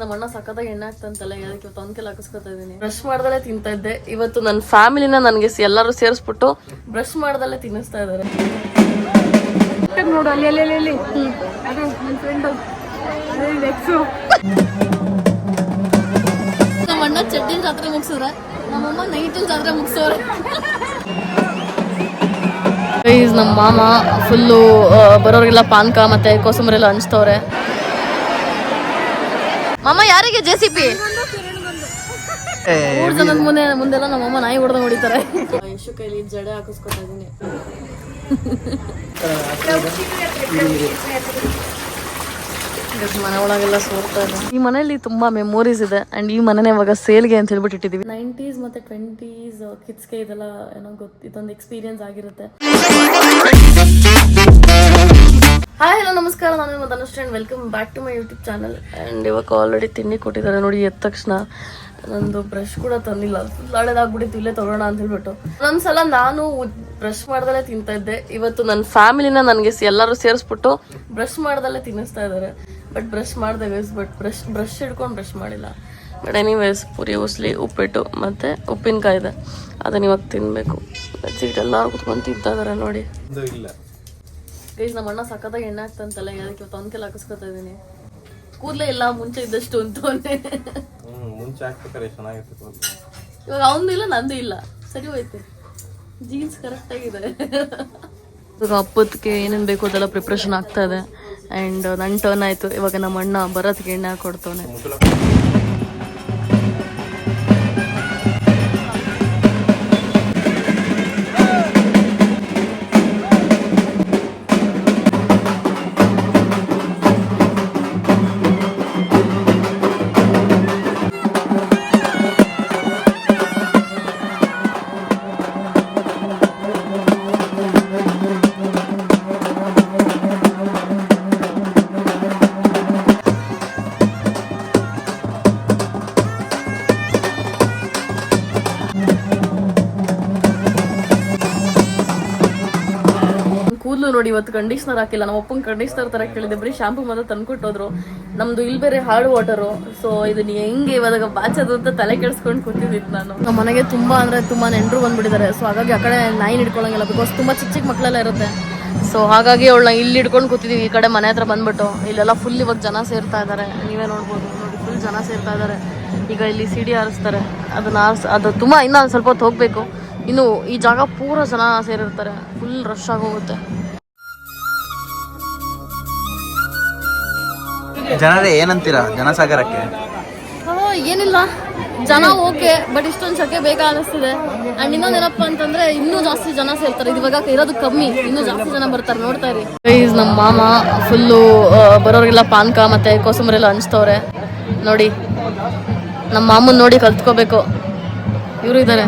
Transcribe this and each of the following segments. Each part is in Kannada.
ನಮ್ಮ ಅಣ್ಣ ಸಕ್ಕತ್ತಾಗಿ ಎಣ್ಣೆ ಹಾಕ್ತಂತಲ್ಲ ಅದಕ್ಕೆ ಇವತ್ತು ಒಂದ್ಕೆಲ್ಲ ಹಾಕಿಸ್ಕೊತಾ ಇದೀನಿ. ಬ್ರಷ್ ಮಾಡ್ದಲ್ಲೇ ತಿಂತಾ ಇದ್ದೆ. ಇವತ್ತು ನನ್ನ ಫ್ಯಾಮಿಲಿನ ನನಗೆ ಎಲ್ಲರೂ ಸೇರಿಸ್ಬಿಟ್ಟು ಬ್ರಷ್ ಮಾಡ್ದಲ್ಲೇ ತಿನ್ನಿಸ್ತಾ ಇದ್ದಾರೆ. ನೋಡು ಅಲ್ಲಿ ಅಲ್ಲಿ ಅಲ್ಲಿ ಅದು ನನ್ನ ಫ್ರೆಂಡು ನಮ್ಮ ಅಣ್ಣ ಚಡ್ಡಿ ಜಾತ್ರೆ ಮುಗಿಸಿದ್ರೆ ನಮ್ಮಮ್ಮ ನೈಟು ಜಾತ್ರೆ ಮುಗಿಸೋರೆ. ಗೈಸ್ ನಮ್ಮ ಮಾಮ ಫುಲ್ಲು ಬರೋರಿಗೆಲ್ಲ ಪಾನ್ಕ ಮತ್ತೆ ಕೋಸಂಬರಿ ಎಲ್ಲ ಹಂಚ್ತವ್ರೆ. ಮಾಮ ಯಾರಿಗೆ ಜೆ ಸಿ ಪಿ ಮೂರ್ ಜನದ ಮುಂದೆ ಮುಂದೆಲ್ಲ ನಮ್ಮಮ್ಮ ನಾಯಿ ಹೊಡೆದ ಹೊಡಿತಾರೆ. ಯಶು ಕೈಲಿ ಜಡೆ ಹಾಕಿಸ್ಕೊತಾ ಇದೀನಿ ಮನೆ ಒಳಗೆಲ್ಲ ಸೋರ್ತಾ ಇದೆ. ಈ ಮನೆಯಲ್ಲಿ ತುಂಬಾ ಮೆಮೊರೀಸ್ ಇದೆ. ಅಂಡ್ ಈ ಮನೆನೇ ಇವಾಗ ಸೇಲ್ಗೆ ಅಂತ ಹೇಳ್ಬಿಟ್ಟು ಇಟ್ಟಿದೀವಿ. ನೈಂಟೀಸ್ ಮತ್ತೆ ಟ್ವೆಂಟೀಸ್ ಕಿಡ್ಸ್ಗೆ ಇದೆಲ್ಲ ಏನೋ ಗೊತ್ತು ಇದೊಂದು ಎಕ್ಸ್ಪೀರಿಯನ್ಸ್ ಆಗಿರುತ್ತೆ. ಹಾಯ್ ಹಲೋ ನಮಸ್ಕಾರ. ನಾನು ನಿಮ್ಮ Dhanush welcome back to my YouTube channel and ಇವಾಗ ಆಲ್ರೆಡಿ ತಿಂಡಿ ಕೊಟ್ಟಿದ್ದಾರೆ. ನೋಡಿ, ಎದ್ದ ತಕ್ಷಣ ನಂದು ಬ್ರಷ್ ಕೂಡ ತಂದಿಲ್ಲ. ಫುಲ್ ಇಲ್ಲೇ ತಗೊಳ್ಳೋಣ ಅಂತ ಹೇಳ್ಬಿಟ್ಟು. ಒಂದ್ಸಲ ನಾನು ಬ್ರಷ್ ಮಾಡ್ದಲ್ಲೇ ತಿಂತಾ ಇದ್ದೆ. ಇವತ್ತು ನನ್ನ ಫ್ಯಾಮಿಲಿನ ನನಗೆ ಎಲ್ಲರೂ ಸೇರಿಸ್ಬಿಟ್ಟು ಬ್ರಷ್ ಮಾಡ್ದಲ್ಲೇ ತಿನ್ನಿಸ್ತಾ ಇದ್ದಾರೆ. ಬಟ್ ಬ್ರಷ್ ಮಾಡಿದೆ ವೇಸ್ ಬಟ್ ಬ್ರಷ್ ಬ್ರಷ್ ಹಿಡ್ಕೊಂಡು ಬ್ರಷ್ ಮಾಡಿಲ್ಲ. ಬಟ್ ಎನಿವೇಸ್ ಪೂರಿ, ಉಸ್ಲಿ, ಉಪ್ಪಿಟ್ಟು ಮತ್ತು ಉಪ್ಪಿನಕಾಯಿ ಇದೆ. ಅದನ್ನ ಇವಾಗ ತಿನ್ನಬೇಕು ಎಲ್ಲರೂ ಕುತ್ಕೊಂಡು ತಿಂತಾ ಇದ್ದಾರೆ. ನೋಡಿ. ಗೈಸ್ ನಮ್ಮ ಅಣ್ಣ ಸಕ್ಕತ್ತಾಗಿ ಎಣ್ಣೆ ಹಾಕ್ತಂತಲ್ಲ ಅದಕ್ಕೆ ಇವತ್ತು ಒಂದ್ಕೆಲ್ಲ ಹಾಕಿಸ್ಕೊತಾ ಇದೀನಿ. ಕೂದಲೇ ಇಲ್ಲ ಮುಂಚೆ ಇದ್ದಷ್ಟು ಅಂತ ಮುಂಚೆ ಹಾಕ್ಬೇಕಾದ್ರೆ ಚೆನ್ನಾಗಿತ್ತು ಇವಾಗ ಅವನದು ಇಲ್ಲ ನಂದು ಇಲ್ಲ. ಸರಿ ಹೋಯ್ತು. ಜೀನ್ಸ್ ಕರೆಕ್ಟ್ ಆಗಿದೆ. ಇವಾಗ ಹಬ್ಬದಕ್ಕೆ ಏನೇನು ಬೇಕು ಅದೆಲ್ಲ ಪ್ರಿಪ್ರೇಷನ್ ಆಗ್ತಾ ಇದೆ. ಆ್ಯಂಡ್ ನನ್ನ ಟರ್ನ್ ಆಯಿತು. ಇವಾಗ ನಮ್ಮ ಅಣ್ಣ ಬರೋದಕ್ಕೆ ಎಣ್ಣೆ ಹಾಕೊಡ್ತವನೆ. ನೋಡಿ, ಇವತ್ತು ಕಂಡೀಷನರ್ ಹಾಕಿಲ್ಲ. ನಮ್ಮ ಅಪ್ಪನ ಕಂಡೀಷನರ್ ತರ ಕೇಳಿದೆ. ಬರೀ ಶಾಂಪು ಮಾತ್ರ ತಂದ್ಕೊಟ್ಟೋದ್ರು. ನಮ್ದು ಇಲ್ಲಿ ಬೇರೆ ಹಾರ್ಡ್ ವಾಟರು ಸೊ ಇದನ್ನ ಹೆಂಗೆ ಇವಾಗ ಬಾಚೋದು ಅಂತ ತಲೆ ಕೆಡಿಸ್ಕೊಂಡು ಕೂತಿದ್ದೀನಿ ನಾನು. ನಮ್ಮ ಮನೆಗೆ ತುಂಬಾ ಅಂದ್ರೆ ತುಂಬಾ ನೆಂಟರು ಬಂದ್ಬಿಟ್ಟಿದ್ದಾರೆ. ಸೊ ಹಾಗಾಗಿ ಆ ಕಡೆ ನಾಯಿ ಹಿಡ್ಕೊಳಂಗಿಲ್ಲ. ಬಿಕಾಸ್ ತುಂಬಾ ಚಿಕ್ಕ ಚಿಕ್ಕ ಮಕ್ಕಳೆಲ್ಲ ಇರುತ್ತೆ. ಸೊ ಹಾಗಾಗಿ ಅವಳನ್ನ ಇಲ್ಲಿ ಹಿಡ್ಕೊಂಡು ಕೂತಿದ್ದೀವಿ ಈ ಕಡೆ ಮನೆ ಹತ್ರ ಬಂದ್ಬಿಟ್ಟು. ಇಲ್ಲೆಲ್ಲ ಫುಲ್ ಇವಾಗ ಜನ ಸೇರ್ತಾ ಇದ್ದಾರೆ. ನೀವೇ ನೋಡ್ಬೋದು. ನೋಡಿ ಫುಲ್ ಜನ ಸೇರ್ತಾ ಇದ್ದಾರೆ. ಈಗ ಇಲ್ಲಿ ಸಿಡಿ ಹಾರಿಸ್ತಾರೆ ಅದನ್ನ ಆರಿಸ್, ಅದು ತುಂಬಾ ಇನ್ನೂ ಸ್ವಲ್ಪ ಹೊತ್ತು ಹೋಗ್ಬೇಕು. ಇನ್ನು ಈ ಜಾಗ ಪೂರ ಜನ ಸೇರಿರ್ತಾರೆ. ಫುಲ್ ರಶ್ ಆಗೋಗುತ್ತೆ ಜನರೇ ಏನಂತೀರ ಜನಸಾಗರಕ್ಕೆ? ಏನಿಲ್ಲ. ಜನ ಓಕೆ, ಬಟ್ ಇಷ್ಟೊಂದು ಸೆಕೆ ಬೇಗ ಅನಿಸ್ತಿದೆ. ಅಂಡ್ ಇನ್ನೊಂದೇನಪ್ಪ ಅಂತಂದ್ರೆ, ಇನ್ನೂ ಜಾಸ್ತಿ ಜನ ಸೇರ್ತಾರೆ. ಇವಾಗ ಇರೋದು ಕಮ್ಮಿ. ಇನ್ನೂ ಜಾಸ್ತಿ ಜನ ಬರ್ತಾರೆ, ನೋಡ್ತಾ ಇರಿ. ನಮ್ಮ ಮಾಮ ಫುಲ್ಲು ಬರೋರಿಗೆಲ್ಲ ಪಾನ್ಕ ಮತ್ತೆ ಕೋಸಂಬರಿ ಎಲ್ಲ ಹಂಚ್ತವ್ರೆ. ನೋಡಿ ನಮ್ಮ ಮಾಮನ್ ನೋಡಿ ಕಲ್ತ್ಕೋಬೇಕು. ಇವರು ಇದ್ದಾರೆ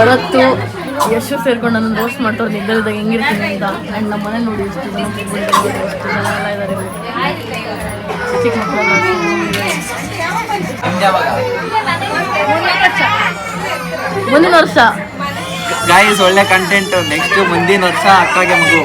ಬರತ್ತು ಎಷ್ಟು ಸೇರ್ಕೊಂಡು ನನ್ನ ರೋಸ್ಟ್ ಮಾಡ್ತಾರೆ ನಿದ್ದರಿದಾಗ ಹೆಂಗಿರ್ತೀನಿ ಅಂತ. ಆ್ಯಂಡ್ ನಮ್ಮ ಮನೆ ನೋಡಿ ಎಷ್ಟು ಜನ ಇದಾರೆ. ಮುಂದಿನ ವರ್ಷ. ಗಾಯಸ್ ಒಳ್ಳೆ ಕಂಟೆಂಟ್ ನೆಕ್ಸ್ಟ್ ಮುಂದಿನ ವರ್ಷ ಅಕ್ಕಗೆ ಮಗು.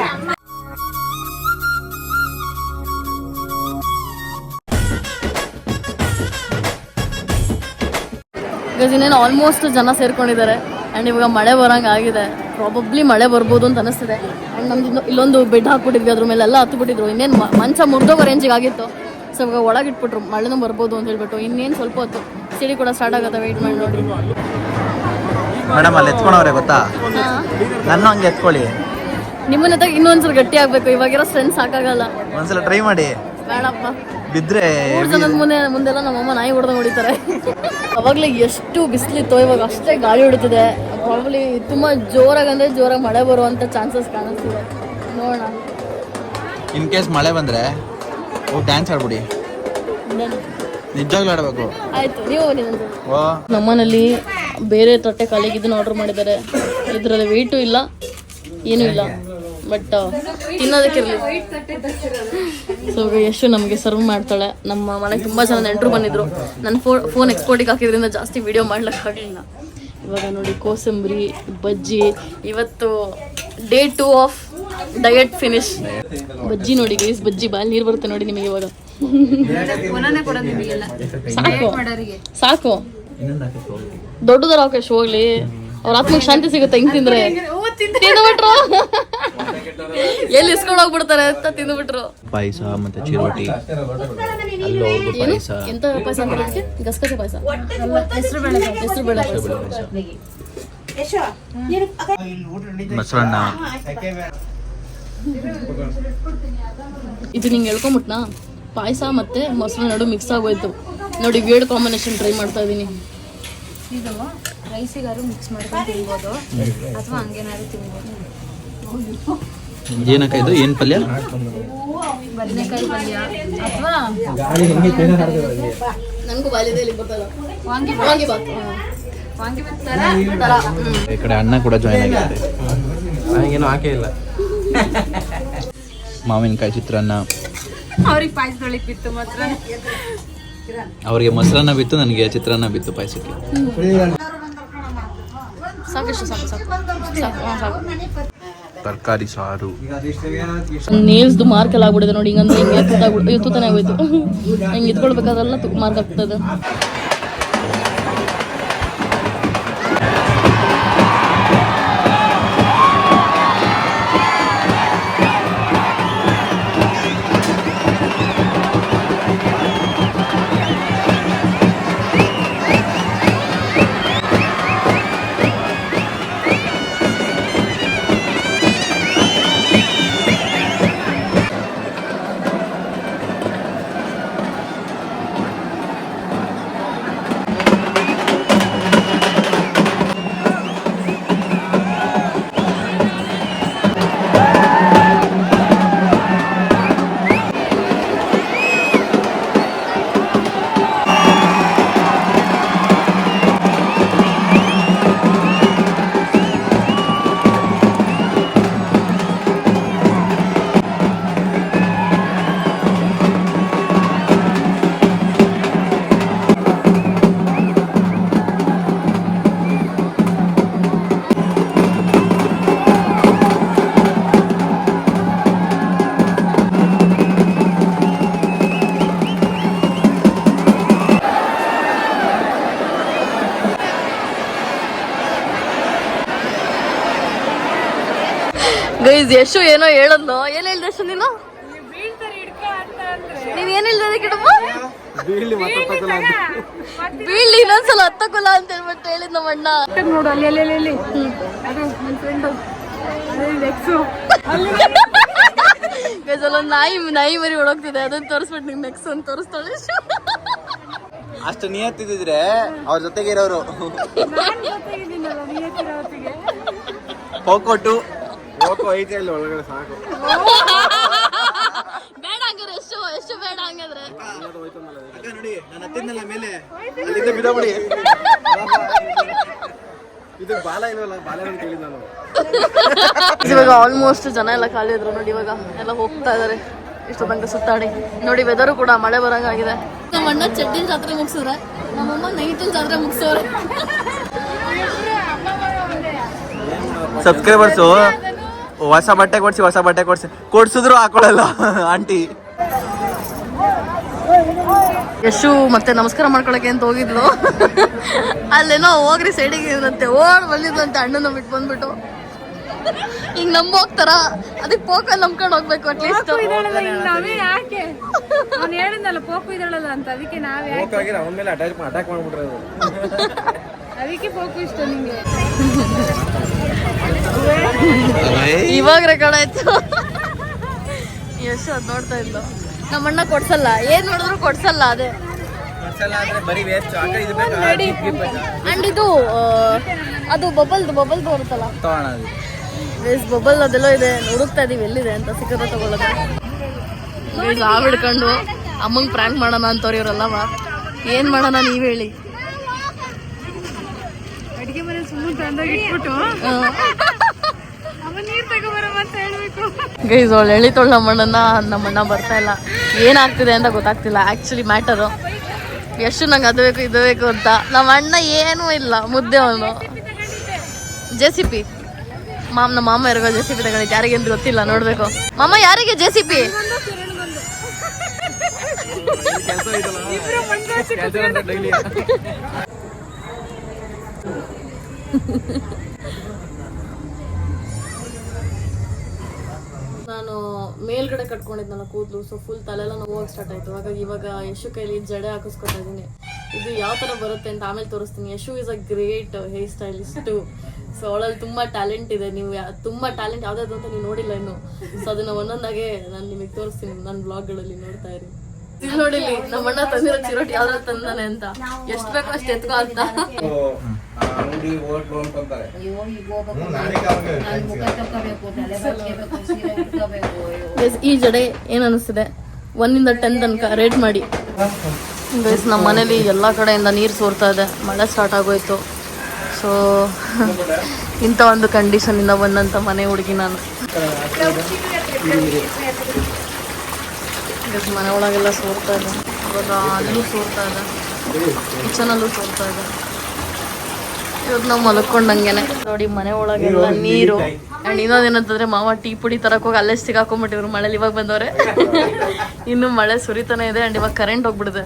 ಇನ್ನೇನು ಆಲ್ಮೋಸ್ಟ್ ಜನ ಸೇರ್ಕೊಂಡಿದ್ದಾರೆ. ಆ್ಯಂಡ್ ಇವಾಗ ಮಳೆ ಬರೋಂಗೆ ಆಗಿದೆ. ಪ್ರಾಬಬ್ಲಿ ಮಳೆ ಬರ್ಬೋದು ಅಂತ ಅನಿಸ್ತಿದೆ. ಆ್ಯಂಡ್ ನಮ್ದು ಇಲ್ಲೊಂದು ಬೆಡ್ ಹಾಕ್ಬಿಟ್ಟಿದ್ವಿ. ಅದ್ರ ಮೇಲೆ ಎಲ್ಲ ಹತ್ಬಿಟ್ಟಿದ್ರು. ಇನ್ನೇನು ಮಂಚ ಮುರಿದೋಗೋ ರೇಂಜಿಗೆ ಆಗಿತ್ತು. ಸೊ ಇವಾಗ ಒಳಗಿಟ್ಬಿಟ್ರು ಮಳೆನೂ ಬರ್ಬೋದು ಅಂತ ಹೇಳ್ಬಿಟ್ಟು. ಇನ್ನೇನು ಸ್ವಲ್ಪ ಹೊತ್ತು ಸಿಡಿ ಕೂಡ ಸ್ಟಾರ್ಟ್ ಆಗುತ್ತೆ ವೆಯ್ಟ್ ಮಾಡಿ ನೋಡಿ. ಮೇಡಮ್ ಅಲ್ಲಿ ಎತ್ಕೊಂಡವ್ರೆ ಗೊತ್ತಾ? ನನ್ನ ಹಂಗೆ ಎತ್ಕೊಳ್ಳಿ. ನಿಮ್ಮನ್ನ ತಗ ಇನ್ನೊಂದ್ಸಲ ಗಟ್ಟಿ ಆಗಬೇಕು ಇವಾಗಿರೋ ಸ್ಟ್ರೆಂತ್ ಸಾಕಾಗಲ್ಲ. ಒಂದ್ಸಲ ಟ್ರೈ ಮಾಡಿ. ಬೇಡಪ್ಪ. ಬಿದ್ರೆ ಮೂರು ಜನದ ಮುಂದೆ ಮುಂದೆಲ್ಲ ನಮ್ಮಮ್ಮ ನಾಯಿ ಹೊಡೆದ ಹೊಡಿತಾರೆ. ಅವಾಗಲೇ ಎಷ್ಟು ಬಿಸಿಲಿತ್ತು ಇವಾಗ ಅಷ್ಟೇ ಗಾಳಿ ಹೊಡಿತಿದೆ. ಪ್ರಾಬ್ಲಿ ತುಂಬಾ ಜೋರಾಗಿ ಅಂದ್ರೆ ಜೋರಾಗಿ ಮಳೆ ಬರುವಂತ ಚಾನ್ಸಸ್ ಕಾಣಿಸ್ತಿದೆ. ನೋಡೋಣ. ಇನ್ ಕೇಸ್ ಮಳೆ ಬಂದ್ರೆ ಹೋಗಿ ಡ್ಯಾನ್ಸ್ ಆಡ್ಬಿಡಿ? ನಿಜವಾಗ್ಲೂ ಆಡ್ಬೇಕು? ಆಯ್ತು ನೀವು ನಮ್ಮನಲ್ಲಿ ಬೇರೆ ತೊಟ್ಟೆ ಕಾಲಿಗೆ ಇದನ್ನ ಆರ್ಡರ್ ಮಾಡಿದ್ದಾರೆ. ಇದರಲ್ಲಿ ವೆಯ್ಟು ಇಲ್ಲ ಏನೂ ಇಲ್ಲ. ಬಟ್ ತಿನ್ನೋದಕ್ಕಿರಲಿ ಸೊ ಎಷ್ಟು ನಮಗೆ ಸರ್ವ್ ಮಾಡ್ತಾಳೆ. ನಮ್ಮ ಮನೆಗೆ ತುಂಬ ಜನ ನೆಂಟರು ಬಂದಿದ್ರು. ನನ್ನ ಫೋನ್ ಫೋನ್ ಎಕ್ಸ್ಪೋರ್ಟಿಗೆ ಹಾಕಿದ್ರಿಂದ ಜಾಸ್ತಿ ವಿಡಿಯೋ ಆಗ್ಲಿಲ್ಲ. ಇವಾಗ ನೋಡಿ ಕೋಸಂಬರಿ ಬಜ್ಜಿ ಇವತ್ತು day two of diet finish. ಬಜ್ಜಿ ನೋಡಿ ಗೈಸ್ ಬಜ್ಜಿ ಬಾಲ್ ನೀರು ಬರುತ್ತೆ ನೋಡಿ ನಿಮಗೆ ಇವಾಗ. ಒನನೇ ಕೊಡೋದು ನಿಮಗೆಲ್ಲ. ಸಾಕು. ಸಾಕು. ದೊಡ್ಡದರ ಅವಕಾಶ ಹೋಗ್ಲಿ ಅವ್ರ ಆತ್ಮಕ್ಕೆ ಶಾಂತಿ ಸಿಗುತ್ತೆ ಹಿಂಗ್ ತಿಂದ್ರೆ. ತಿಂದ್ಬಿಟ್ರು. ಎಲ್ಲಿ ಇಸ್ಕೊಂಡು ಹೋಗ್ಬಿಡ್ತಾರೆ ಅಂತ ತಿಂದ್ಬಿಟ್ರು. ಪಾಯಸ ಮತ್ತೆ ಚಿರೋಟಿ. ಪಾಯಸ. ಎಂತ ಪಾಯಸ ಅಂತ ಗಸಗಸೆ ಪಾಯಸ. ಹೆಸರು ಬೇಳೆ ಹೆಸರು ಬೇಳೆ ಪಾಯಸ. ಮೊಸರನ್ನ ಇದು ನಿಂಗೆ ಹೇಳ್ಕೊಂಬಿಟ್ನಾ ಪಾಯಸ ಮತ್ತೆ ಮೊಸರು ನಡು ಮಿಕ್ಸ್ ಆಗೋಯ್ತು. ನೋಡಿ ವೇಡ್ ಕಾಂಬಿನೇಷನ್ ಟ್ರೈ ಮಾಡ್ತಾ ಇದೀನಿ. ಇದು ರೈಸಿಗಾರು ಮಿಕ್ಸ್ ಮಾಡ್ಕೊಂಡು ತಿನ್ಬೋದು. ಅಥವಾ ಹಂಗೇನಾದ್ರು ತಿನ್ಬೋದು. ಏನಕ್ಕ ಇದು? ಏನ್ ಪಲ್ಯ? ಬದನೆಕಾಯಿ ಪಲ್ಯ ಅಥವಾ ನನಗೂ ಬಾಲ್ಯದಲ್ಲಿ ಬರ್ತದ ವಾಂಗಿ ವಾಂಗಿ ಬಾತ್ ವಾಂಗಿ ತರ ತರ. ಈ ಕಡೆ ಅಣ್ಣ ಕೂಡ ಜಾಯ್ನ್ ಆಗಿದ್ದಾರೆ ನನಗೇನು ಹಾಕೇ ಇಲ್ಲ. ಮಾವಿನಕಾಯಿ ಚಿತ್ರಾನ್ನ. ಅವ್ರಿಗೆ ಪಾಯಸದೊಳಗೆ ಬಿತ್ತು ಮಾತ್ರ. ಅವರಿಗೆ ಮೊಸರನ್ನ ಬಿತ್ತು ನನಗೆ ಚಿತ್ರಾನ್ನ ಬಿತ್ತು ಪಾಯಸಕ್ಕೆ ಸಾಕಷ್ಟು ಸಾಕು ಸಾಕು. ತರಕಾರಿ ಸಾರು. ನೇಲ್ಸ್ದು ಮಾರ್ಕ್ ಎಲ್ಲ ಆಗ್ಬಿಡಿದೆ ನೋಡಿ ಹಿಂಗಂದ್ರೆ ಹಿಂಗೆ ಅಯ್ಯೋ ತುತ್ತಾನೆ ಆಗೋಯ್ತು. ಹಿಂಗೆ ಇದ್ಕೊಳ್ಬೇಕಾದ್ರೆಲ್ಲ ತು ಮಾರ್ಕ್ ಆಗ್ತದೆ. ಯಶು ಏನೋ ಹೇಳದ್ನು? ಏನ್ ಹೇಳ್ದೆ ಯಶು ನೀನು? ನೀನ್ ಏನ್ ಹೇಳ್ದೆ ಕಿಡಮ್ಮ ಬೀಳ್ಲಿ ಇನ್ನೊಂದ್ಸಲ ಹತ್ತಕ್ಕಲ್ಲ ಅಂತ ಹೇಳ್ಬಿಟ್ಟು ಹೇಳಿದ್ ನಮ್ಮ ಅಣ್ಣ. ನೋಡು ಅಲ್ಲಿ ಅಲ್ಲಿ ಅಲ್ಲಿ ಅದು ನನ್ನ ಫ್ರೆಂಡು ನೆಕ್ಸು ಗೈಸ್ ಅಲ್ಲೊಂದ್ ನಾಯಿ ನಾಯಿ ಮರಿ ಹೊಡೋಗ್ತಿದೆ ಅದನ್ನ ತೋರಿಸ್ಬಿಟ್ಟು ನಿಂಗೆ ನೆಕ್ಸ್ಟ್ ಅಂತ ತೋರಿಸ್ತಾಳೆ ಅಷ್ಟು ನಿಯತ್ತಿದ್ರೆ ಅವ್ರ ಜೊತೆಗೆ ಇರೋರು. ಹೋಗ್ಕೊಟ್ಟು. ಹೋಗೋ ಐತೆ ಅಲ್ಲಿ ಒಳಗಡೆ ಸಾಕು ಬೇಡ ಹಂಗಾರೆ ಎಷ್ಟು ಎಷ್ಟು ಬೇಡ ಹಂಗಾದ್ರೆ? ನೋಡಿ ನಾನು ಹತ್ತಿದ್ನಲ್ಲ ಮೇಲೆ ಅಲ್ಲಿಂದ ಬಿಡೋಬಿಡಿ ಇದು ಬಾಲ ಇಲ್ವಲ್ಲ ಬಾಲ ಅಂತ ಕೇಳಿದ್ ನಾನು. ಇವಾಗ ಆಲ್ಮೋಸ್ಟ್ ಜನ ಎಲ್ಲ ಖಾಲಿ ಇದ್ರು ನೋಡಿ ಇವಾಗ ಎಲ್ಲ ಹೋಗ್ತಾ ಇದಾರೆ. ಇಷ್ಟು ತನಕ ಸುತ್ತಾಡಿ. ನೋಡಿ ವೆದರು ಕೂಡ ಮಳೆ ಬರಂಗಾಗಿದೆ. ನಮ್ಮ ಅಣ್ಣ ಚಡ್ಡಿ ಜಾತ್ರೆ ಮುಗಿಸಿದ್ರೆ ನಮ್ಮಮ್ಮ ನೈಟಿನ ಜಾತ್ರೆ ಮುಗಿಸೋರೆ. ಸಬ್ಸ್ಕ್ರೈಬರ್ಸು ಹೊಸ ಬಟ್ಟೆ ಕೊಡ್ಸಿ ಹೊಸ ಬಟ್ಟೆ ಕೊಡ್ಸಿ. ಕೊಡ್ಸಿದ್ರು ಹಾಕೊಳಲ್ಲ ಆಂಟಿ. ಯಶು ಮತ್ತೆ ನಮಸ್ಕಾರ ಮಾಡ್ಕೊಳಕ್ಕೆ ಅಂತ ಹೋಗಿದ್ಲು. ಅಲ್ಲೇನೋ ಹೋಗ್ರಿ ಸೈಡಿಗೆ ಇರಂತೆ ಓಡ್ ಬಂದಿದ್ಲಂತೆ ಅಣ್ಣನ ಬಿಟ್ಟು ಬಂದ್ಬಿಟ್ಟು. ಹಿಂಗ್ ನಂಬ ಹೋಗ್ತಾರ? ಅದಕ್ಕೆ ಪೋಕ ನಂಬ್ಕೊಂಡು ಹೋಗ್ಬೇಕು ಅಟ್ಲೀಸ್ಟ್ ನಾವೇ ಯಾಕೆ? ಅವ್ನು ಹೇಳಿದ್ನಲ್ಲ ಪೋಕು ಇದ್ದಾಳಲ್ಲ ಅಂತ. ಅದಕ್ಕೆ ನಾವೇ ಯಾಕೆ? ಹೋಗಿ ಅವನ ಮೇಲೆ ಅಟ್ಯಾಕ್ ಅಟ್ಯಾಕ್ ಮಾಡ್ಬಿಟ್ರೆ ಅದಕ್ಕೆ ಪೋಕು ಇಷ್ಟ ನಿಂಗೆ. ಇವಾಗ ರೆಕಾರ್ಡ್ ಆಯ್ತು. ಎಷ್ಟು ಅದು ನೋಡ್ತಾ ಇದ್ಲು. ನಮ್ಮ ಅಣ್ಣ ಕೊಡ್ಸಲ್ಲ. ಏನ್ ನೋಡಿದ್ರು ಕೊಡ್ಸಲ್ಲ ಅದೇ. ಅಂಡ್ ಇದು ಅದು ಬಬಲ್ದು ಬಬಲ್ ಬರುತ್ತಲ್ಲ. ವೇಸ್ ಬಬಲ್ ಅದೆಲ್ಲ ಇದೆ. ಹುಡುಕ್ತಾ ಇದೀವಿ ಎಲ್ಲಿದೆ ಅಂತ ಸಿಕ್ಕದ ತಗೊಳ್ಳೋದು. ಹಾವು ಹಿಡ್ಕೊಂಡು ಅಮ್ಮಂಗ್ ಪ್ರ್ಯಾಂಕ್ ಮಾಡೋಣ ಅಂತವ್ರು ಇವ್ರಲ್ಲವ ಏನ್ ಮಾಡೋಣ ನೀವ್ ಹೇಳಿ ಅಡಿಗೆ ಮನೆ ಸುಮ್ಮನೆ ತಂದಾಗ ಇಟ್ಬಿಟ್ಟು ಅವ ನೀರ್ ತಗೋಬರಮ್ಮ ಅಂತ ಹೇಳ್ಬೇಕು ಗೈಸ್ ಅವಳು ಎಳಿತೋಳು ನಮ್ಮಣ್ಣನ ನಮ್ಮಣ್ಣ ಬರ್ತಾ ಇಲ್ಲ. ಏನಾಗ್ತಿದೆ ಅಂತ ಗೊತ್ತಾಗ್ತಿಲ್ಲ. ಆಕ್ಚುಲಿ ಮ್ಯಾಟರು ಎಷ್ಟು ನಂಗೆ ಅದು ಬೇಕು ಇದು ಬೇಕು ಅಂತ. ನಮ್ಮ ಅಣ್ಣ ಏನೂ ಇಲ್ಲ ಮುದ್ದೆ ಅವನು. ಜೆ ಸಿ ಪಿ ಮಾಮ್ ನಮ್ಮ ಮಾಮ ಯಾರಿಗೋ ಜೆ ಸಿ ಪಿ ತಗೊಂಡಿದ್ದು ಯಾರಿಗೆ ಅಂತ ಗೊತ್ತಿಲ್ಲ ನೋಡ್ಬೇಕು. ಮಾಮ ಯಾರಿಗೆ ಜೆ ಸಿ ಪಿ ಕೆಲಸ ಐತಲ್ಲ ಕೆಲಸ ಡೈಲಿ ನಾನು ಮೇಲ್ಗಡೆ ಕಟ್ಕೊಂಡಿದ್ನಲ್ಲ ಕೂದಲು ಸೊ ಫುಲ್ ತಲೆಲ್ಲ ನೋವಾಗಿ ಸ್ಟಾರ್ಟ್ ಆಯ್ತು. ಹಾಗಾಗಿ ಇವಾಗ ಯಶು ಕೈಲಿ ಜಡೆ ಹಾಕಿಸ್ಕೊತಾ ಇದ್ದೀನಿ ಇದು ಯಾವ ತರ ಬರುತ್ತೆ ಅಂತ ಆಮೇಲೆ ತೋರಿಸ್ತೀನಿ. Yashu is a great hair stylist so ಅವಳಲ್ಲಿ ತುಂಬಾ ಟ್ಯಾಲೆಂಟ್ ಇದೆ. ನೀವು ತುಂಬಾ ಟ್ಯಾಲೆಂಟ್ ಯಾವ್ದಾದ್ರು ಅಂತ ನೀವು ನೋಡಿಲ್ಲ ಇನ್ನು. ಸೊ ಅದನ್ನ ಒಂದೊಂದಾಗೆ ನಾನು ನಿಮಗೆ ತೋರಿಸ್ತೀನಿ ನನ್ನ ಬ್ಲಾಗ್ಗಳಲ್ಲಿ ನೋಡ್ತಾ ಇರಿ. ಇಲ್ಲಿ ನೋಡಿಲಿ ನಮ್ಮ ಅಣ್ಣ ತಂದಿರೋ ಚಿರೋಟಿ ಯಾವ್ದಾರು ತಂದಾನೆ ಅಂತ. ಎಷ್ಟು ಬೇಕೋ ಅಷ್ಟು ಎತ್ಕೋ ಅಂತ. ಅಂಗಡಿ ಹೋಟ್ಲು ಅಂತಾರೆ Guys, ಈ ಜಡೆ ಏನ್ ಅನಿಸ್ತಿದೆ? ಒಂದಿಂದ ಟೆನ್ ತನಕ ರೇಟ್ ಮಾಡಿ. ಗೈಸ್ ನಮ್ಮ ಮನೇಲಿ ಎಲ್ಲ ಕಡೆಯಿಂದ ನೀರು ಸೋರ್ತಾ ಇದೆ. ಮಳೆ ಸ್ಟಾರ್ಟ್ ಆಗೋಯ್ತು. ಸೊ ಇಂಥ ಒಂದು ಕಂಡೀಷನಿಂದ ಬಂದಂಥ ಮನೆ ಹುಡುಗಿ ನಾನು. ಮನೆ ಒಳಗೆಲ್ಲ ಸೋರ್ತಾ ಇದೆ. ಇವಾಗ ಅಲ್ಲೂ ಸೋರ್ತಾ ಇದೆ. ಕಿಚನಲ್ಲೂ ಸೋರ್ತಾ ಇದೆ. ಇವಾಗ ನಾವು ಮಲ್ಕೊಂಡಂಗೆನೆ. ನೋಡಿ ಮನೆ ಒಳಗೆಲ್ಲ ನೀರು ಅಂಡ್ ಇನ್ನೊಂದೇನಂತಂದ್ರೆ ಮಾವ ಟೀ ಪುಡಿ ತರಕ್ ಹೋಗಿ ಅಲ್ಲೇ ಸಿಗಾಕೊಂಡ್ಬಿಟ್ಟಿವ್ರು ಮಳೆಲಿ ಇವಾಗ ಬಂದವ್ರೆ. ಇನ್ನು ಮಳೆ ಸುರಿತಾನೆ ಇದೆ ಅಂಡ್ ಇವಾಗ ಕರೆಂಟ್ ಹೋಗ್ಬಿಡಿದೆ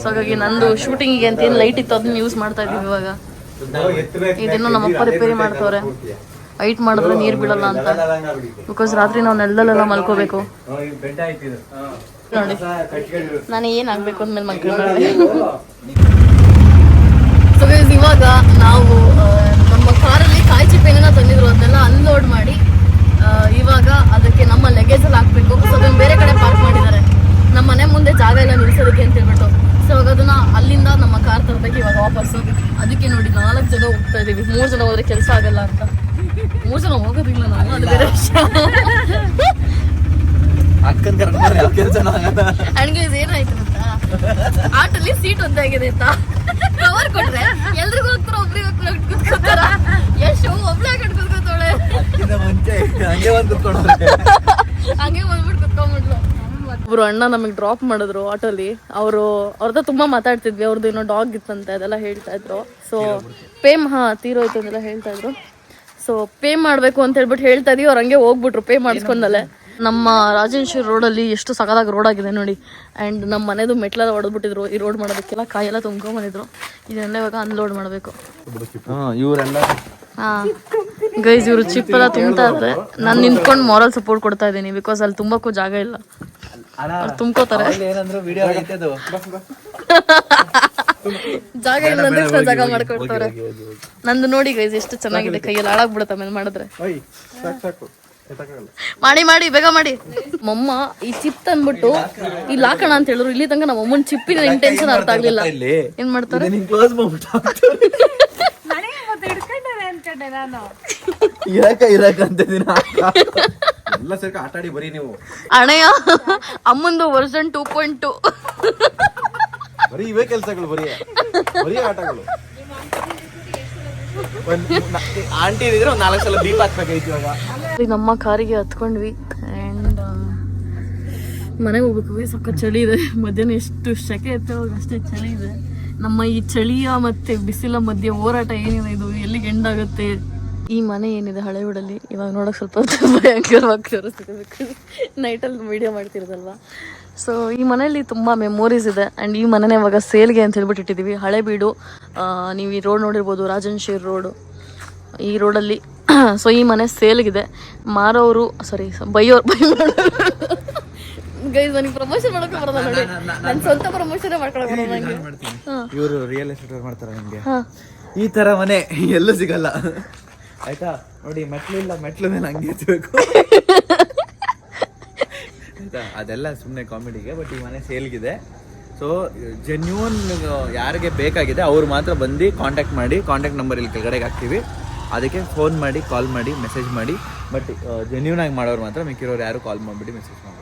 ಸೊ ಹಾಗಾಗಿ ನಂದು ಶೂಟಿಂಗಿಗೆ ಅಂತ ಏನು ಲೈಟ್ ಇತ್ತು ಅದನ್ನ ಯೂಸ್ ಮಾಡ್ತಾ ಇದೀವಿ ಇವಾಗ. ಇದನ್ನು ನಮ್ಮಪ್ಪ ರಿಪೇರಿ ಮಾಡ್ತವ್ರೆ. ಹೈಟ್ ಮಾಡಿದ್ರೆ ನೀರು ಬಿಡಲ್ಲ ಅಂತ. ಬಿಕಾಸ್ ರಾತ್ರಿ ನಾವು ನೆಲದಲ್ಲೆಲ್ಲ ಮಲ್ಕೋಬೇಕು. ನೋಡಿ. ನಾನು ಏನಾಗಬೇಕು ಅಂದ್ಮೇಲೆ ಮಕ್ಕಳು ಸೊ ಗೈಸ್ ಇವಾಗ ನಾವು ಚಿಪ್ಪೆನ ತಂದಿದ್ರು ಅದನ್ನೆಲ್ಲ ಅನ್ಲೋಡ್ ಮಾಡಿ ಇವಾಗ ಅದಕ್ಕೆ ನಮ್ಮ ಲಗೇಜ್ ಅಲ್ಲಿ ಹಾಕ್ಬೇಕು. ಸೊ ಅದನ್ನ ಬೇರೆ ಕಡೆ ಪಾರ್ಕ್ ಮಾಡಿದ್ದಾರೆ. ನಮ್ಮ ಮನೆ ಮುಂದೆ ಜಾಗ ಎಲ್ಲ ನಿಲ್ಸೋದಕ್ಕೆ ಅಂತ ಹೇಳ್ಬಿಟ್ಟು. ಸೊ ಇವಾಗ ಅದನ್ನ ಅಲ್ಲಿಂದ ನಮ್ಮ ಕಾರ್ ತರಬೇಕು ಇವಾಗ ವಾಪಸ್ಸು. ಅದಕ್ಕೆ ನೋಡಿ ನಾಲ್ಕು ಜನ ಹೋಗ್ತಾ ಇದೀವಿ. ಮೂರು ಜನ ಹೋದ್ರೆ ಕೆಲಸ ಆಗಲ್ಲ ಅಂತ. ಮೂರು ಜನ ಹೋಗೋದಿಲ್ಲ ನಾವು ಅದು ಬೇರೆ ವಿಷಯ. ಅಕ್ಕನ್ ಕರ್ಕೊಂಡು ಕೆಲಸ ಏನಾಯ್ತು? ಆಟಲ್ಲಿ ಸೀಟ್ ಒಂದಾಗಿದೆ ಅಂತ. ಕವರ್ ಕೊಟ್ರೆ ಎಲ್ರಿಗೂ ಹೋಗ್ತಾರ ಒಬ್ರಿಗೆ ಹೋಗ್ತಾರ ಕುತ್ಕೋತಾರ ಎಷ್ಟು ಒಬ್ಳೆ ಕಟ್ ಕುತ್ಕೋತಾಳೆ ಹಂಗೆ ಒಂದ್ ಹಂಗೆ ಬಂದ್ಬಿಟ್ಟು ಕುತ್ಕೊಂಡ್ಬಿಟ್ಲು. ಒಬ್ರು ಅಣ್ಣ ನಮಗೆ ಡ್ರಾಪ್ ಮಾಡಿದ್ರು ಆಟೋಲಿ. ಅವರು ಅವ್ರದ್ದು ತುಂಬಾ ಮಾತಾಡ್ತಿದ್ವಿ. ಅವ್ರದ್ದು ಏನೋ ಡಾಗ್ ಇತ್ತಂತೆ ಅದೆಲ್ಲ ಹೇಳ್ತಾ ಇದ್ರು. ಸೊ ಪೇಮ್ ಹಾ ತೀರೋಯ್ತು ಅಂತೆಲ್ಲ ಹೇಳ್ತಾ ಇದ್ರು. ಸೊ ಪೇ ಮಾಡಬೇಕು ಅಂತ ಹೇಳ್ಬಿಟ್ಟು ಹೇಳ್ತಾ ಇದೀವಿ. ಅವ್ರು ಹಂಗೆ ಹೋಗ್ಬಿಟ್ರು ಪೇ ಮಾಡಿಸ್ಕೊಂಡಲ್ಲೇ ನಮ್ಮ ರಾಜೇಶ್ವರಿ ರೋಡಲ್ಲಿ ಎಷ್ಟು ಸಗದಾಗ ರೋಡ್ ಆಗಿದೆ ನೋಡಿ. ಅಂಡ್ ನಮ್ಮ ಮನೆದು ಮೆಟ್ಲೆಲ್ಲ ಹೊಡೆದ್ಬಿಟ್ಟಿದ್ರು ಈ ರೋಡ್ ಮಾಡೋದಕ್ಕೆಲ್ಲ ಕಾಯೆಲ್ಲ ತುಂಬ್ಕೊಂಬಂದಿದ್ರು ಇದನ್ನೆಲ್ಲ ಇವಾಗ ಅನ್ಲೋಡ್ ಮಾಡಬೇಕು. ಇವರೆಲ್ಲ ಹಾ. ಗೈಸ್ ಇವರು ಚಿಪ್ ಎಲ್ಲ ತುಂಬ್ತಾ ಇದ್ದಾರೆ ನಾನು ನಿಂತ್ಕೊಂಡು ಮಾರಲ್ ಸಪೋರ್ಟ್ ಕೊಡ್ತಾ ಇದ್ದೀನಿ ಬಿಕಾಸ್ ಅಲ್ಲಿ ತುಂಬಕ್ಕೂ ಜಾಗ ಇಲ್ಲ. ಅವ್ರು ತುಂಬ್ಕೋತಾರೆ. ಏನಂದ್ರು ವಿಡಿಯೋ ಐತೆ ಅದು. ಜಾಗ ಇಲ್ಲ ಜಾಗ ಮಾಡ್ಕೊಡ್ತಾರೆ. ನಂದು ನೋಡಿ ಗೈಸ್ ಎಷ್ಟು ಚೆನ್ನಾಗಿದೆ ಕೈಯಲ್ಲಿ ಹಾಳಾಗ್ಬಿಡುತ್ತೆ ಆಮೇಲೆ ಮಾಡಿದ್ರೆ. ಮಾಡಿ ಮಾಡಿ ಬೇಗ ಮಾಡಿ. ಮಮ್ಮ ಈ ಚಿಪ್ ತಂದ್ಬಿಟ್ಟು ಇಲ್ಲಿ ಹಾಕೋಣ ಅಂತ ಹೇಳಿದ್ರು. ಇಲ್ಲಿ ತನಕ ನಮ್ಮ ಅಮ್ಮನ ಚಿಪ್ಪಿನ ಇಂಟೆನ್ಷನ್ ಅರ್ಥ ಆಗ್ಲಿಲ್ಲ. ಇಲ್ಲಿ ಏನ್ ಮಾಡ್ತಾರೆ? ಇರಕ ಇರಕ ಅಂತ ದಿನ ಎಲ್ಲ ಸೇರ್ಕ ಆಟ ಆಡಿ ಬರೀ ನೀವು. ಅಣಯ್ಯ ಅಮ್ಮಂದು ವರ್ಷನ್ ಟೂ ಪಾಯಿಂಟ್ ಟು ಬರೀ ಇವೇ ಕೆಲಸಗಳು ಬರೀ. ಬರೀ ಆಟಗಳು. ಆಂಟಿ ಇದ್ರೆ ನಾಲ್ಕು ಸಲ ದೀಪ ಹಾಕ್ಬೇಕಾಯ್ತು ನಮ್ಮ ಕಾರಿಗೆ ಹತ್ಕೊಂಡ್ವಿ. ಆ್ಯಂಡ್ ಮನೆಗೆ ಹೋಗ್ಬೇಕು. ಸಕ್ಕ ಚಳಿ ಇದೆ. ಮಧ್ಯಾಹ್ನ ಎಷ್ಟು ಸೆಕೆ ಎತ್ತವಾಗ ಅಷ್ಟೇ ಚಳಿ ಇದೆ. ನಮ್ಮ ಈ ಚಳಿಯ ಮತ್ತೆ ಬಿಸಿಲ ಮಧ್ಯೆ ಹೋರಾಟ ಏನಿದೆ ಇದು? ಎಲ್ಲಿಗೆ ಎಂಡಾಗುತ್ತೆ ಈ ಮನೆ ಏನಿದೆ ಹಳೆ ಹಳೆಯೂಡಲ್ಲಿ ಇವಾಗ ನೋಡೋಕೆ ಸ್ವಲ್ಪ ಭಯಂಕರವಾಗಿ ತೋರಿಸ್ತಿದೆ. ನೈಟಲ್ಲಿ ವಿಡಿಯೋ ಮಾಡ್ತಿರೋದಲ್ವ? ಸೊ ಈ ಮನೆಯಲ್ಲಿ ತುಂಬ ಮೆಮೊರೀಸ್ ಇದೆ. ಆ್ಯಂಡ್ ಈ ಮನೆನೇ ಇವಾಗ ಸೇಲ್ಗೆ ಅಂತ ಹೇಳ್ಬಿಟ್ಟು ಹಳೆ ಬೀಡು ನೀವು ಈ ರೋಡ್ ನೋಡಿರ್ಬೋದು ರಾಜನ್ ಶೇರ್ ರೋಡು ಈ ರೋಡಲ್ಲಿ ಸೊ ಈ ಮನೆ ಸೇಲ್ಗಿದೆ ಮಾರೋರು ಸಾರಿ ಬೈಯೋರು ಬೈ ಗೈಸ್ ನನಗೆ ಪ್ರಮೋಷನ್ ಮಾಡಕ್ಕೆ ಬರೋದ ನೋಡಿ. ನನ್ನ ಸ್ವಂತ ಪ್ರಮೋಷನ್ ಮಾಡ್ಕೊಳಕ್ ಬರೋದು ನಂಗೆ. ಇವರು ರಿಯಲ್ ಎಸ್ಟೇಟ್ ಮಾಡ್ತಾರೆ ನಿಮ್ಗೆ. ಈ ತರ ಮನೆ ಎಲ್ಲೂ ಸಿಗಲ್ಲ. ಆಯ್ತಾ? ನೋಡಿ ಮೆಟ್ಲು ಇಲ್ಲ ಮೆಟ್ಲು ಮೇಲೆ ಹಂಗೆ ಅದೆಲ್ಲ ಸುಮ್ಮನೆ ಕಾಮಿಡಿಗೆ ಬಟ್ ಈ ಮನೆ ಸೇಲ್ಗಿದೆ ಸೊ ಜೆನ್ಯೂನ್ ಯಾರಿಗೆ ಬೇಕಾಗಿದೆ, ಅವ್ರು ಮಾತ್ರ ಬಂದು ಕಾಂಟ್ಯಾಕ್ಟ್ ಮಾಡಿ ಕಾಂಟ್ಯಾಕ್ಟ್ ನಂಬರ್ ಇಲ್ಲಿ ಕೆಳಗಡೆಗೆ ಹಾಕ್ತೀವಿ. ಅದಕ್ಕೆ ಫೋನ್ ಮಾಡಿ ಕಾಲ್ ಮಾಡಿ ಮೆಸೇಜ್ ಮಾಡಿ. ಬಟ್ ಜೆನ್ಯೂನ್ ಆಗಿ ಮಾಡೋರು ಮಾತ್ರ, ಮಿಕ್ಕಿರೋರು ಯಾರು ಕಾಲ್ ಮಾಡಿಬಿಡಿ ಮೆಸೇಜ್ ಮಾಡಬೇಡಿ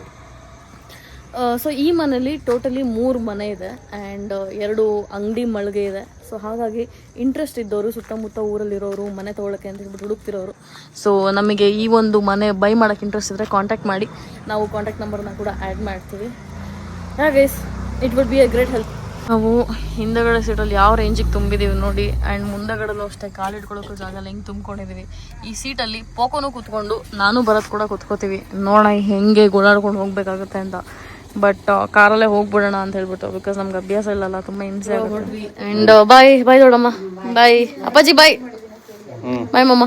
ಸೊ ಈ ಮನೇಲಿ ಟೋಟಲಿ ಮೂರು ಮನೆ ಇದೆ ಆ್ಯಂಡ್ ಎರಡು ಅಂಗಡಿ ಮಳಿಗೆ ಇದೆ. ಸೊ ಹಾಗಾಗಿ ಇಂಟ್ರೆಸ್ಟ್ ಇದ್ದವರು ಸುತ್ತಮುತ್ತ ಊರಲ್ಲಿರೋರು, ಮನೆ ತೊಗೊಳಕ್ಕೆ ಅಂತ ಹೇಳ್ಬಿಟ್ಟು ಹುಡುಕ್ತಿರೋರು. ಸೊ ನಮಗೆ ಈ ಒಂದು ಮನೆ ಬೈ ಮಾಡೋಕ್ಕೆ ಇಂಟ್ರೆಸ್ಟ್ ಇದ್ದರೆ ಕಾಂಟ್ಯಾಕ್ಟ್ ಮಾಡಿ. ನಾವು ಕಾಂಟ್ಯಾಕ್ಟ್ ನಂಬರ್ನ ಕೂಡ ಆ್ಯಡ್ ಮಾಡ್ತೀವಿ. Guys it would be a great help ನಾವು ಹಿಂದಗಡೆ ಸೀಟಲ್ಲಿ ಯಾವ ರೇಂಜಿಗೆ ತುಂಬಿದ್ದೀವಿ ನೋಡಿ ಆ್ಯಂಡ್ ಮುಂದಗಡೆಲ್ಲೂ ಅಷ್ಟೇ ಕಾಲಿಟ್ಕೊಳ್ಳೋಕ್ಕೂ ಜಾಗ ಹೆಂಗೆ ಹಿಂಗೆ ತುಂಬ್ಕೊಂಡಿದ್ದೀವಿ ಈ ಸೀಟಲ್ಲಿ ಪೋಕೋನು ಕೂತ್ಕೊಂಡು ನಾನು ಬರೋದು ಕೂಡ ಕೂತ್ಕೋತೀವಿ. ನೋಡೋಣ ಹೆಂಗೆ ಓಡಾಡ್ಕೊಂಡು ಹೋಗ್ಬೇಕಾಗುತ್ತೆ ಅಂತ. ಬಟ್ ಕಾರಲ್ಲೇ ಹೋಗ್ಬಿಡೋಣ ಅಂತ ಹೇಳ್ಬಿಟ್ಟು ಬಿಕಾಸ್ ನಮ್ಗೆ ಅಭ್ಯಾಸ ಇಲ್ಲಲ್ಲ ತುಂಬ ಹಿಂಸೆ ಆ್ಯಂಡ್ ಬಾಯ್ ಬಾಯ್ ದೊಡಮ್ಮ ಬಾಯ್ ಅಪ್ಪಾಜಿ ಬಾಯ್ ಬಾಯ್ ಮಮ್ಮ.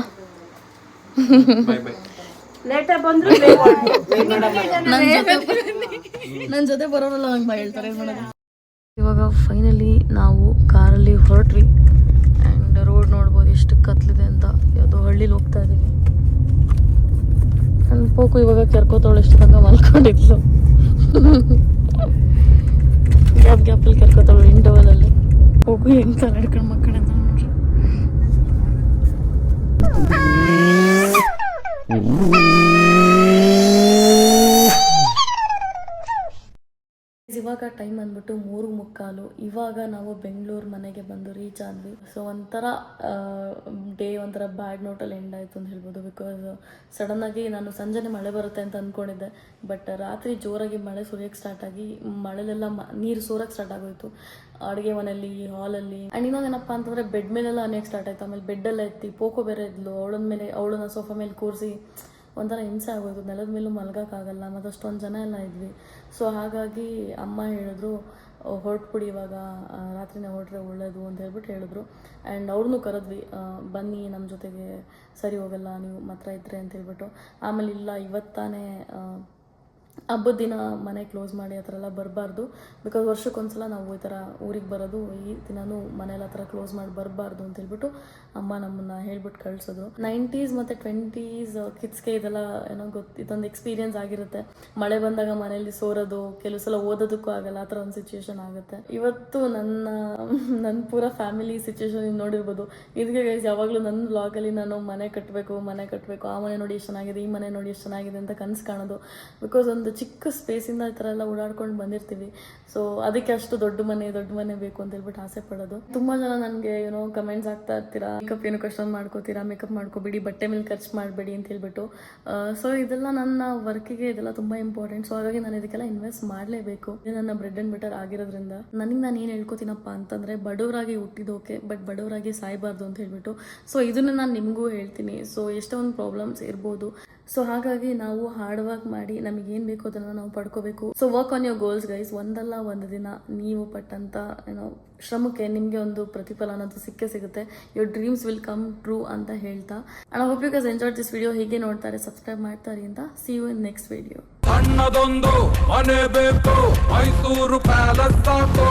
ನನ್ನ ಜೊತೆ ಬರೋರಲ್ಲ ಹಂಗೆ ಹೇಳ್ತಾರೆ ಇವಾಗ ಫೈನಲಿ ನಾವು ಕಾರಲ್ಲಿ ಹೊರಟ್ವಿ ಆ್ಯಂಡ್ ರೋಡ್ ನೋಡ್ಬೋದು ಎಷ್ಟು ಕತ್ಲಿದೆ ಅಂತ ಯಾವುದೋ ಹಳ್ಳಿಲಿ ಹೋಗ್ತಾ ಇದ್ದೀವಿ ನನ್ನ ಪೋಕು ಇವಾಗ ಕೆರ್ಕೋತಾವಳು ಎಷ್ಟು ತನಕ ಮಲ್ಕೊಂಡಿದ್ಲು. ಗ್ಯಾಪ್ ಗ್ಯಾಪಲ್ಲಿ ಕೆರ್ಕೋತಾವಳು ಇಂಟರ್ವಲಲ್ಲಿ. ಪೋಕು ಎಂತ ನಡ್ಕೊಂಡು ಮಕ್ಕಳ ನೋಡ್ರಿ. ಇವಾಗ ಟೈಮ್ ಅಂದ್ಬಿಟ್ಟು ಮೂರು ಮುಕ್ಕಾಲು, ಇವಾಗ ನಾವು ಬೆಂಗಳೂರು ಮನೆಗೆ ಬಂದು ರೀಚ್ ಆದ್ವಿ. ಸೊ ಒಂಥರ ಡೇ ಒಂಥರ ಬ್ಯಾಡ್ ನೋಟಲ್ಲಿ ಎಂಡ್ ಆಯಿತು ಅಂತ ಹೇಳ್ಬೋದು. ಬಿಕಾಸ್ ಸಡನ್ನಾಗಿ ನಾನು ಸಂಜೆನೆ ಮಳೆ ಬರುತ್ತೆ ಅಂತ ಅಂದ್ಕೊಂಡಿದ್ದೆ ಬಟ್ ರಾತ್ರಿ ಜೋರಾಗಿ ಮಳೆ ಸುರಿಯೋಕ್ಕೆ ಸ್ಟಾರ್ಟ್ ಆಗಿ ಮಳೆಲೆಲ್ಲ ನೀರು ಸೋರಕ್ಕೆ ಸ್ಟಾರ್ಟ್ ಆಗೋಯ್ತು. ಅಡುಗೆ ಮನೆಯಲ್ಲಿ ಹಾಲಲ್ಲಿ ಆ್ಯಂಡ್ ಇನ್ನೊಂದೇನಪ್ಪ ಅಂತಂದರೆ ಬೆಡ್ ಮೇಲೆಲ್ಲ ಅನೇಕ ಸ್ಟಾರ್ಟ್ ಆಯ್ತು. ಆಮೇಲೆ ಬೆಡ್ಡೆಲ್ಲ ಎತ್ತಿ, ಪೋಕೋ ಬೇರೆ ಇದ್ಲು. ಅವಳ ಮೇಲೆ, ಅವಳನ್ನ ಸೋಫಾ ಮೇಲೆ ಕೂರಿಸಿ ಒಂಥರ ಹಿಂಸೆ ಆಗೋದು ನೆಲದ ಮೇಲೂ ಮಲ್ಗೋಕ್ಕಾಗಲ್ಲ, ಮತ್ತು ಅಷ್ಟೊಂದು ಜನ ಎಲ್ಲ ಇದ್ವಿ. ಸೊ ಹಾಗಾಗಿ ಅಮ್ಮ ಹೇಳಿದ್ರು ಹೊರಟ್ಬಿಡಿ ಇವಾಗ ರಾತ್ರಿನೇ ಹೊರಟ್ರೆ ಒಳ್ಳೇದು ಅಂತ ಹೇಳ್ಬಿಟ್ಟು ಹೇಳಿದ್ರು. ಆ್ಯಂಡ್ ಅವ್ರನ್ನೂ ಕರೆದ್ವಿ ಬನ್ನಿ ನಮ್ಮ ಜೊತೆಗೆ ಸರಿ ಹೋಗಲ್ಲ, ನೀವು ಮಾತ್ರ ಇದ್ರೆ ಅಂತ ಹೇಳ್ಬಿಟ್ಟು. ಆಮೇಲೆ, ಇಲ್ಲ, ಇವತ್ತಾನೇ ಹಬ್ಬದ ದಿನ ಮನೆ ಕ್ಲೋಸ್ ಮಾಡಿ ಆ ಥರ ಎಲ್ಲ ಬರಬಾರ್ದು. ಬಿಕಾಸ್ ವರ್ಷಕ್ಕೊಂದ್ಸಲ ನಾವು ಈ ಥರ ಊರಿಗೆ ಬರೋದು, ಈ ದಿನವೂ ಮನೇಲಿ ಆ ಥರ ಕ್ಲೋಸ್ ಮಾಡಿ ಬರಬಾರ್ದು ಅಂತ ಹೇಳ್ಬಿಟ್ಟು ಅಮ್ಮ ನಮ್ಮನ್ನು ಹೇಳ್ಬಿಟ್ಟು ಕಳಿಸೋದು. ನೈಂಟೀಸ್ ಮತ್ತು ಟ್ವೆಂಟೀಸ್ ಕಿಡ್ಸ್ಗೆ ಇದೆಲ್ಲ ಏನೋ ಗೊತ್ತು, ಇದೊಂದು ಎಕ್ಸ್ಪೀರಿಯೆನ್ಸ್ ಆಗಿರುತ್ತೆ. ಮಳೆ ಬಂದಾಗ ಮನೆಯಲ್ಲಿ ಸೋರೋದು, ಕೆಲವು ಸಲ ಓದೋದಕ್ಕೂ ಆಗಲ್ಲ, ಆ ಥರ ಒಂದು ಸಿಚುವೇಶನ್ ಆಗುತ್ತೆ. ಇವತ್ತು ನನ್ನ ನನ್ನ ಪೂರ ಫ್ಯಾಮಿಲಿ ಸಿಚುವೇಶನ್ ನೋಡಿರ್ಬೋದು. ಇದಕ್ಕೆ ಗೈಸ್ ಯಾವಾಗಲೂ ನನ್ನ ಬ್ಲಾಗಲ್ಲಿ ನಾನು ಮನೆ ಕಟ್ಟಬೇಕು ಮನೆ ಕಟ್ಟಬೇಕು ಆ ಮನೆ ನೋಡಿ ಎಷ್ಟು ಚೆನ್ನಾಗಿದೆ, ಈ ಮನೆ ನೋಡಿ ಎಷ್ಟು ಚೆನ್ನಾಗಿದೆ ಅಂತ ಕನಸು ಕಾಣೋದು. ಬಿಕಾಸ್ ಒಂದು ಚಿಕ್ಕ ಸ್ಪೇಸಿಂದ ಈ ಥರ ಎಲ್ಲ ಓಡಾಡ್ಕೊಂಡು ಬಂದಿರ್ತೀವಿ. ಸೊ ಅದಕ್ಕೆ ಅಷ್ಟು ದೊಡ್ಡ ಮನೆ ದೊಡ್ಡ ಮನೆ ಬೇಕು ಅಂತ ಹೇಳ್ಬಿಟ್ಟು ಆಸೆ ಪಡೋದು. ತುಂಬ ಜನ ನನಗೆ ಏನೋ ಕಮೆಂಟ್ಸ್ ಆಗ್ತಾ ಇರ್ತೀರಾ ಮೇಕಪ್ ಏನಕ್ಕೆ ಅಷ್ಟೊಂದು ಮಾಡ್ಕೋತೀರಾ ಮೇಕಪ್ ಮಾಡ್ಕೋಬೇಡಿ, ಬಟ್ಟೆ ಮೇಲೆ ಖರ್ಚು ಮಾಡಬೇಡಿ ಅಂತ ಹೇಳ್ಬಿಟ್ಟು. ಸೊ ಇದೆಲ್ಲ ನನ್ನ ವರ್ಕಿಗೆ ಇದೆಲ್ಲ ತುಂಬ ಇಂಪಾರ್ಟೆಂಟ್ ಸೊ ಹಾಗಾಗಿ ನಾನು ಇದಕ್ಕೆಲ್ಲ ಇನ್ವೆಸ್ಟ್ ಮಾಡಲೇಬೇಕು. ನನ್ನ ಬ್ರೆಡ್ ಆ್ಯಂಡ್ ಬಟರ್ ಆಗಿರೋದ್ರಿಂದ. ನನಗೆ ನಾನು ಏನು ಹೇಳ್ಕೊತೀನಪ್ಪ ಅಂತಂದರೆ, ಬಡವರಾಗಿ ಹುಟ್ಟಿದೋಕೆ ಬಟ್ ಬಡವರಾಗಿ ಸಾಯಬಾರ್ದು ಅಂತ ಹೇಳ್ಬಿಟ್ಟು. ಸೊ ಇದನ್ನು ನಾನು ನಿಮಗೂ ಹೇಳ್ತೀನಿ. ಸೊ ಎಷ್ಟೊಂದು ಪ್ರಾಬ್ಲಮ್ಸ್ ಇರ್ಬೋದು. ಸೊ ಹಾಗಾಗಿ ನಾವು ಹಾರ್ಡ್ ವರ್ಕ್ ಮಾಡಿ ನಮಗೆ ಏನು ಬೇಕೋ ಅದನ್ನು ನಾವು ಪಡ್ಕೋಬೇಕು. So work on your goals guys ಒಂದಲ್ಲ ಒಂದು ದಿನ ನೀವು ಪಟ್ಟಂತ ಏನೋ ಶ್ರಮಕ್ಕೆ ನಿಮಗೆ ಒಂದು ಪ್ರತಿಫಲ ಅನ್ನೋದು ಸಿಕ್ಕೇ ಸಿಗುತ್ತೆ. Your dreams will come true ಅಂತ ಹೇಳ್ತಾ. And hope you guys enjoy this video ಹೀಗೆ ನೋಡ್ತಾರೆ ಸಬ್ಸ್ಕ್ರೈಬ್ ಮಾಡ್ತಾರೆ ಅಂತ. See you in next video ಸಣ್ಣದೊಂದು ಮನೆ ಬೇಕು. ಮೈಸೂರು ಪ್ಯಾಲೇಸ್ ಸಾಕು.